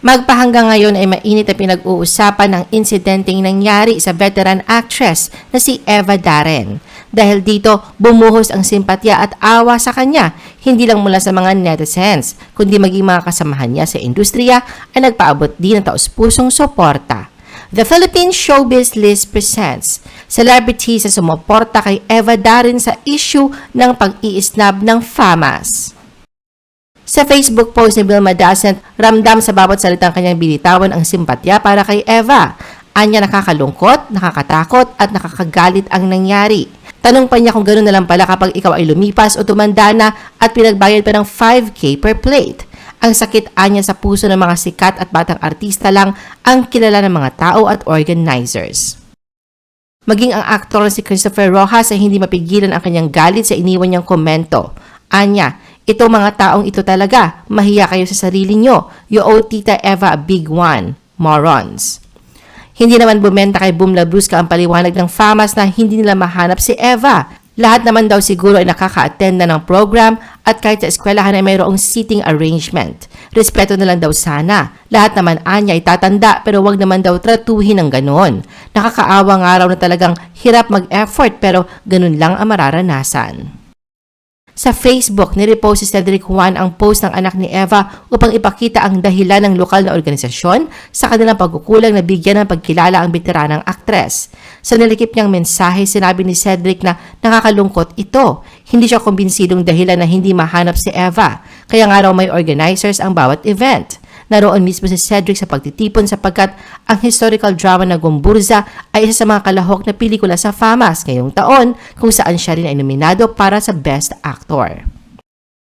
Magpahanggang ngayon ay mainit na pinag-uusapan ng insidenteng nangyari sa veteran actress na si Eva Darren. Dahil dito, bumuhos ang simpatya at awa sa kanya, hindi lang mula sa mga netizens, kundi maging mga kasamahan niya sa industriya ay nagpaabot din ng taus-pusong suporta. The Philippine Showbiz List presents celebrities sa sumuporta kay Eva Darren sa issue ng pag-iisnab ng FAMAS. Sa Facebook post ni Vilma Dasent, ramdam sa bawat salitang kanyang binitawan ang simpatya para kay Eva. Anya nakakalungkot, nakakatakot at nakakagalit ang nangyari. Tanong pa niya kung gano'n na lang pala kapag ikaw ay lumipas o tumanda na at pinagbayad pa ng 5K per plate. Ang sakit anya sa puso ng mga sikat at batang artista lang ang kilala ng mga tao at organizers. Maging ang aktor na si Christopher Rojas ay hindi mapigilan ang kanyang galit sa iniwan niyang komento. Anya, ito mga taong ito talaga, mahiya kayo sa sarili nyo. You owe Tita Eva a big one. Morons. Hindi naman bumenta kay Boom Labrusca ang paliwanag ng FAMAS na hindi nila mahanap si Eva. Lahat naman daw siguro ay nakaka-attend na ng program at kahit sa eskwelahan ay mayroong seating arrangement. Respeto na lang daw sana. Lahat naman anya ay tatanda pero wag naman daw tratuhin ng ganon. Nakakaawa nga raw na talagang hirap mag-effort pero ganun lang ang mararanasan. Sa Facebook, nirepost si Cedric Juan ang post ng anak ni Eva upang ipakita ang dahilan ng lokal na organisasyon sa kanilang pagkukulang na bigyan ng pagkilala ang veteranang aktres. Sa nilikip niyang mensahe, sinabi ni Cedric na nakakalungkot ito. Hindi siya kumbinsidong dahilan na hindi mahanap si Eva. Kaya nga raw may organizers ang bawat event. Naroon mismo si Cedric sa pagtitipon sapagkat ang historical drama na Gumburza ay isa sa mga kalahok na pelikula sa FAMAS ngayong taon kung saan siya rin ay nominado para sa Best Actor.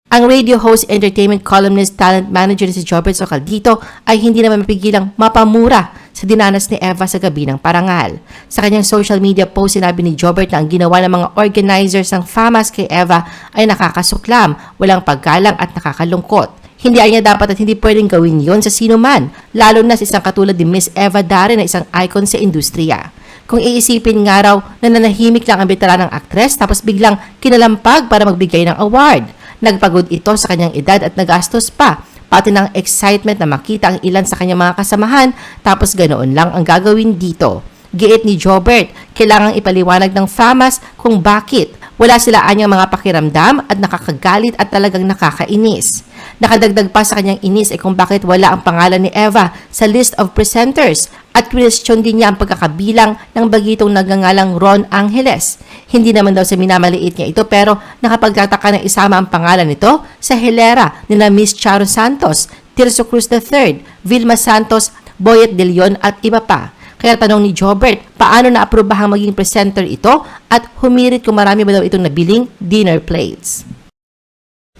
Ang radio host, entertainment columnist, talent manager si Jobert Socaldito ay hindi naman mapigilang mapamura sa dinanas ni Eva sa gabi ng parangal. Sa kanyang social media post, sinabi ni Jobert na ang ginawa ng mga organizers ng FAMAS kay Eva ay nakakasuklam, walang paggalang at nakakalungkot. Hindi ay niya dapat at hindi pwedeng gawin yon sa sino man, lalo na sa isang katulad ni Miss Eva Darren na isang icon sa industriya. Kung iisipin nga raw na nanahimik lang ang veteranang aktres tapos biglang kinalampag para magbigay ng award. Nagpagod ito sa kanyang edad at nagastos pa, pati ng excitement na makita ang ilan sa kanyang mga kasamahan tapos ganoon lang ang gagawin dito. Giit ni Jobert, kailangang ipaliwanag ng FAMAS kung bakit wala sila anyang mga pakiramdam at nakakagalit at talagang nakakainis. Nakadagdag pa sa kanyang inis ay kung bakit wala ang pangalan ni Eva sa list of presenters at question din niya ang pagkakabilang ng bagitong nagangalang Ron Angeles. Hindi naman daw sa minamaliit niya ito pero nakapagtataka na isama ang pangalan nito sa hilera nila Miss Charo Santos, Tirso Cruz III, Vilma Santos, Boyet De Leon at iba pa. Kaya tanong ni Jobert, paano naaprobahang maging presenter ito at humirit kung marami ba daw itong nabiling dinner plates.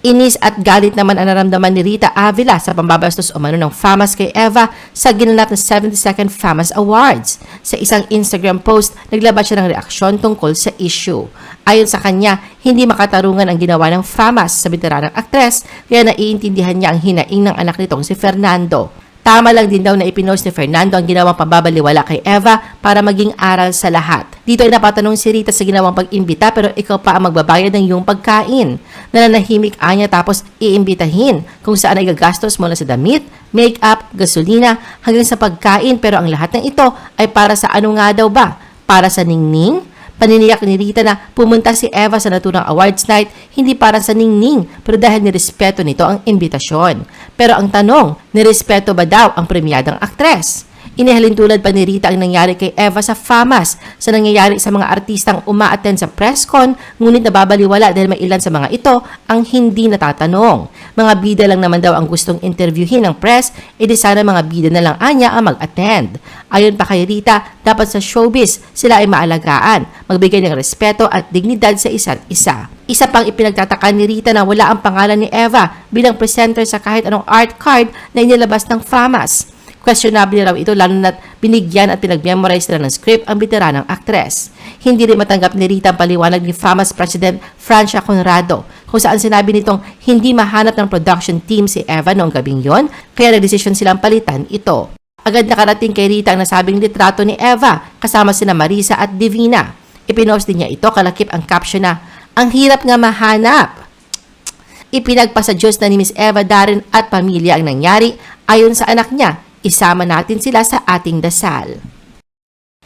Inis at galit naman ang naramdaman ni Rita Avila sa pambabastos umano ng FAMAS kay Eva sa ginanap na 72nd FAMAS Awards. Sa isang Instagram post, naglabas siya ng reaksyon tungkol sa issue. Ayon sa kanya, hindi makatarungan ang ginawa ng FAMAS sa veteranang aktres kaya naiintindihan niya ang hinaing ng anak nitong si Fernando. Tama lang din daw na ipinost ni Fernando ang ginawang pababaliwala kay Eva para maging aral sa lahat. Dito ay napatanong si Rita sa ginawang pag-imbita pero ikaw pa ang magbabayad ng iyong pagkain. Nananahimik anya tapos iimbitahin kung saan ay gagastos mula sa damit, make-up, gasolina hanggang sa pagkain pero ang lahat ng ito ay para sa ano nga daw ba? Para sa ningning? Paniniyak ni Rita na pumunta si Eva sa naturang awards night hindi para sa ningning pero dahil nirespeto nito ang imbitasyon. Pero ang tanong, nirespeto ba daw ang premyadang aktres? Inihalin tulad pa ni Rita ang nangyari kay Eva sa FAMAS sa nangyayari sa mga artistang uma-attend sa press con ngunit nababaliwala dahil may ilan sa mga ito ang hindi natatanong. Mga bida lang naman daw ang gustong interviewin ng press, edi sana mga bida na lang anya ang mag-attend. Ayon pa kay Rita, dapat sa showbiz sila ay maalagaan, magbigay ng respeto at dignidad sa isa't isa. Isa pang ipinagtataka ni Rita na wala ang pangalan ni Eva bilang presenter sa kahit anong art card na inilabas ng FAMAS. Questionable raw ito lalo na't binigyan at pinag-memorize nila ng script ang veteranang aktres. Hindi rin matanggap ni Rita ang paliwanag ni FAMAS President Francia Conrado kung saan sinabi nitong hindi mahanap ng production team si Eva noong gabing yon kaya nagdesisyon silang palitan ito. Agad nakarating kay Rita ang nasabing litrato ni Eva kasama sina Marisa at Divina. Ipinost din niya ito kalakip ang caption na, Ang hirap nga mahanap. Ipinagpa sa Diyos na ni Miss Eva Darren at pamilya ang nangyari Ayon sa anak niya, isama natin sila sa ating dasal.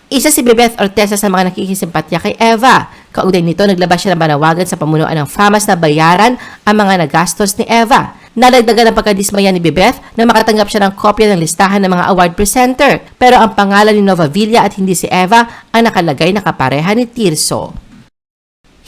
Isa si Bebeth Orteza sa mga nakikisimpatya kay Eva. Kaugnay nito, naglabas siya ng manawagan sa pamunuan ng FAMAS na bayaran ang mga nagastos ni Eva. Nalagdagan ang pagkadismaya ni Bebeth na makatanggap siya ng kopya ng listahan ng mga award presenter. Pero ang pangalan ni Nova Villa at hindi si Eva ang nakalagay na kapareha ni Tirso.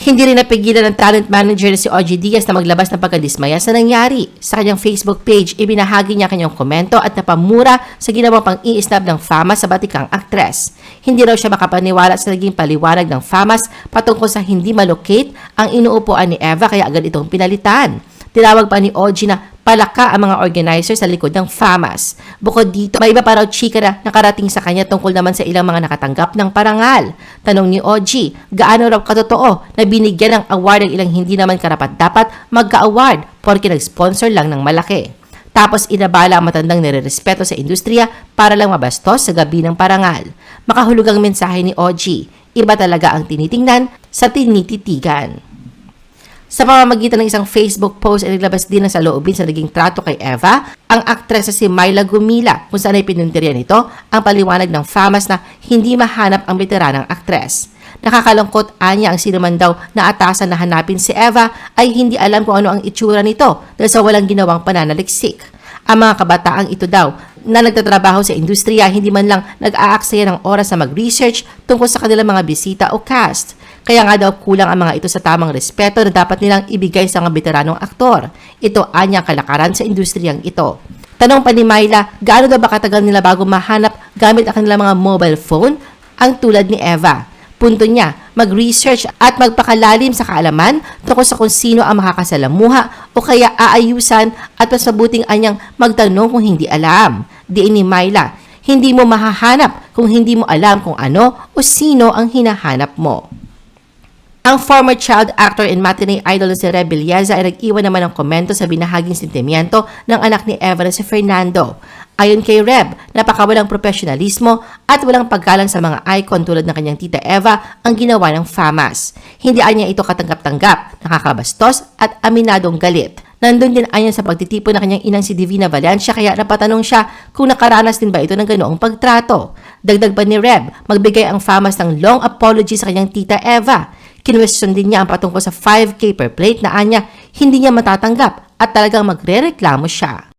Hindi rin napigilan ng talent manager na si OG Diaz na maglabas ng pagkadismaya sa nangyari. Sa kanyang Facebook page, ibinahagi niya kanyang komento at napamura sa ginawang pang-iisnab ng FAMAS sa batikang aktres. Hindi raw siya makapaniwala sa naging paliwanag ng FAMAS patungkol sa hindi malocate ang inuupuan ni Eva kaya agad itong pinalitan. Tinawag pa ni OG na palaka ang mga organizer sa likod ng FAMAS. Bukod dito, may iba pa raw chika na nakarating sa kanya tungkol naman sa ilang mga nakatanggap ng parangal. Tanong ni OG, gaano raw katotoo na binigyan ng award ang ilang hindi naman karapat-dapat magka-award porque nag-sponsor lang ng malaki. Tapos inabala ang matandang nirerespeto sa industriya para lang mabastos sa gabi ng parangal. Makahulugang mensahe ni OG, iba talaga ang tinitingnan sa tinititigan. Sa pamamagitan ng isang Facebook post ay naglabas din ng saloobin sa naging trato kay Eva, ang aktres na si Myla Gumila kung saan ay pinuntirya nito ang paliwanag ng FAMAS na hindi mahanap ang veteranang aktres. Nakakalungkot anya ang sino man daw na atasan na hanapin si Eva ay hindi alam kung ano ang itsura nito dahil sa walang ginawang pananaliksik. Ang mga kabataang ito daw na nagtatrabaho sa industriya hindi man lang nag-aaksaya ng oras na mag-research tungkol sa kanilang mga bisita o cast. Kaya nga daw kulang ang mga ito sa tamang respeto na dapat nilang ibigay sa mga veteranong aktor. Ito anya ang kalakaran sa industriyang ito. Tanong pa ni Myla, gaano daw ba katagal nila bago mahanap gamit ang kanilang mga mobile phone ang tulad ni Eva? Punto niya, mag-research at magpakalalim sa kaalaman tungkol sa kung sino ang makakasalamuha o kaya aayusan at mas mabuting anyang magtanong kung hindi alam. Diin ni Myla, hindi mo mahahanap kung hindi mo alam kung ano o sino ang hinahanap mo. Ang former child actor and matinee idol si Reb Villeza ay nag-iwan naman ng komento sa binahaging sentimiento ng anak ni na si Fernando. Ayon kay Reb, napakawalang profesionalismo at walang paggalang sa mga icon tulad ng kanyang tita Eva ang ginawa ng FAMAS. Hindi anya ito katanggap-tanggap, nakakabastos at aminadong galit. Nandun din ayon sa pagtitipon ng kanyang inang si Divina Valencia kaya napatanong siya kung nakaranas din ba ito ng ganoong pagtrato. Dagdag pa ni Reb, magbigay ang FAMAS ng long apology sa kanyang tita Eva. Kinwestiyon din niya ang patungkol sa 5K per plate na anya hindi niya matatanggap at talagang magre-reklamo siya.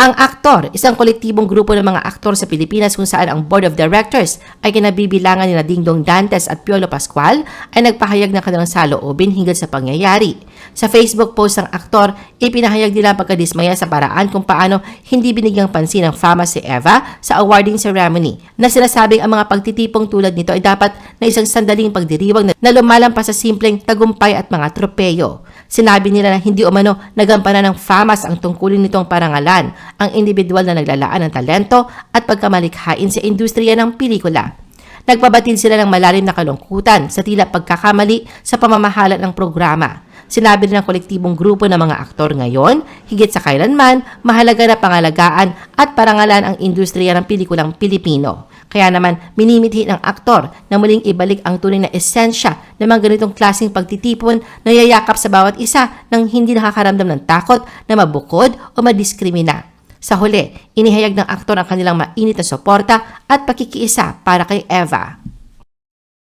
Ang aktor, isang kolektibong grupo ng mga aktor sa Pilipinas kung saan ang board of directors ay kinabibilangan ni Dingdong Dantes at Piolo Pascual ay nagpahayag ng kanilang saloobin hinggil sa pangyayari. Sa Facebook post ng aktor, ipinahayag nila pagkadismaya sa paraan kung paano hindi binigyang pansin ng fama si Eva sa awarding ceremony na sinasabing ang mga pagtitipong tulad nito ay dapat na isang sandaling pagdiriwang na lumalampas sa simpleng tagumpay at mga tropeyo. Sinabi nila na hindi umano nagampanan ng FAMAS ang tungkulin nitong parangalan, ang individual na naglalaan ng talento at pagkamalikhain sa industriya ng pelikula. Nagpabatid sila ng malalim na kalungkutan sa tila pagkakamali sa pamamahala ng programa. Sinabi rin ng kolektibong grupo ng mga aktor ngayon, higit sa kailanman, mahalaga na pangalagaan at parangalan ang industriya ng pelikulang Pilipino. Kaya naman, minimithi ng aktor na muling ibalik ang tunay na esensya ng mga ganitong klaseng pagtitipon na yayakap sa bawat isa nang hindi nakakaramdam ng takot na mabukod o madiskrimina. Sa huli, inihayag ng aktor ang kanilang mainit na suporta at pakikiisa para kay Eva.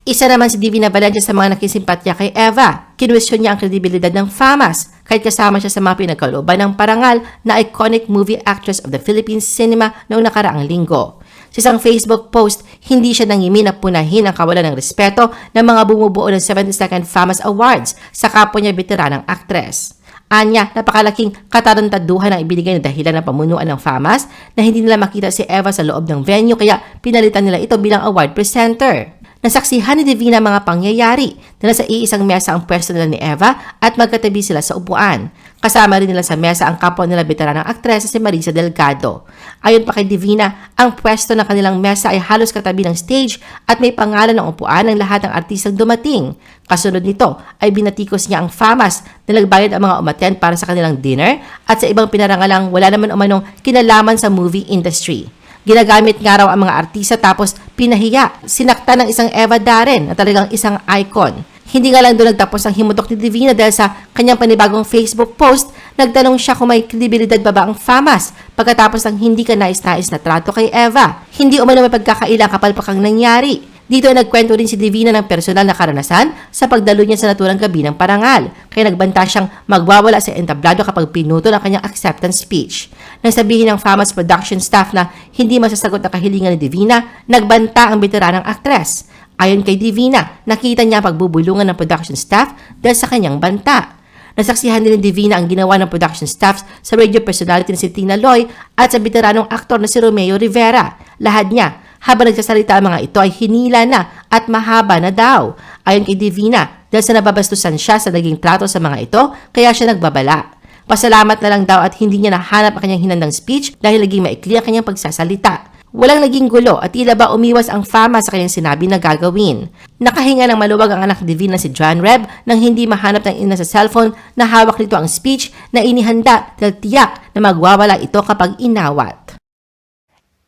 Isa naman si Divina Valencia sa mga nakisimpatya kay Eva. Kinwestiyon niya ang kredibilidad ng FAMAS kahit kasama siya sa mga pinagkalooban ng parangal na iconic movie actress of the Philippine cinema noong nakaraang linggo. Sa isang Facebook post, hindi siya nangimi na punahin ang kawalan ng respeto ng mga bumubuo ng 72nd FAMAS Awards sa kapwa niya veteranang actress. Anya, napakalaking katarantaduhan ang ibinigay na dahilan ng pamunuan ng FAMAS na hindi nila makita si Eva sa loob ng venue kaya pinalitan nila ito bilang award presenter. Nasaksihan ni Divina mga pangyayari na nasa iisang mesa ang pwesto nila ni Eva at magkatabi sila sa upuan. Kasama rin nila sa mesa ang kapwa nila veteranang aktres si Marisa Delgado. Ayon pa kay Divina, ang pwesto ng kanilang mesa ay halos katabi ng stage at may pangalan ng upuan ng lahat ng artistang dumating. Kasunod nito ay binatikos niya ang FAMAS na nagbayad ang mga umaten para sa kanilang dinner at sa ibang pinarangalang wala naman umanong kinalaman sa movie industry. Ginagamit nga raw ang mga artista tapos pinahiya. Sinakta ng isang Eva Darren na talagang isang icon. Hindi nga lang doon nagtapos ang himutok ni Divina dahil sa kanyang panibagong Facebook post, nagtanong siya kung may kredibilidad ba ba ang FAMAS pagkatapos ng hindi ka nais-nais na trato kay Eva. Hindi umano may pagkakailang kapalpakang nangyari. Dito ay nagkwento rin si Divina ng personal na karanasan sa pagdalo niya sa naturang gabi ng parangal. Kaya nagbanta siyang magwawala sa entablado kapag pinuto ng kanyang acceptance speech. Nang sabihin ng FAMAS production staff na hindi masasagot ang kahilingan ni Divina, nagbanta ang veteranang aktres. Ayon kay Divina, nakita niya ang pagbubulungan ng production staff dahil sa kanyang banta. Nasaksihan din ni Divina ang ginawa ng production staff sa radio personality na si Tina Loy at sa veteranong aktor na si Romeo Rivera. Lahat niya, habang nagsasalita ang mga ito ay hinila na at mahaba na daw. Ayon kay Divina, dahil sa nababastusan siya sa naging trato sa mga ito, kaya siya nagbabala. Pasalamat na lang daw at hindi niya nahanap ang kanyang hinandang speech dahil naging maikli ang kanyang pagsasalita. Walang naging gulo at tila ba umiwas ang fama sa kanyang sinabi na gagawin. Nakahinga ng maluwag ang anak ni Divina si John Reb nang hindi mahanap ng ina sa cellphone na hawak nito ang speech na inihanda dahil tiyak na magwawala ito kapag inawat.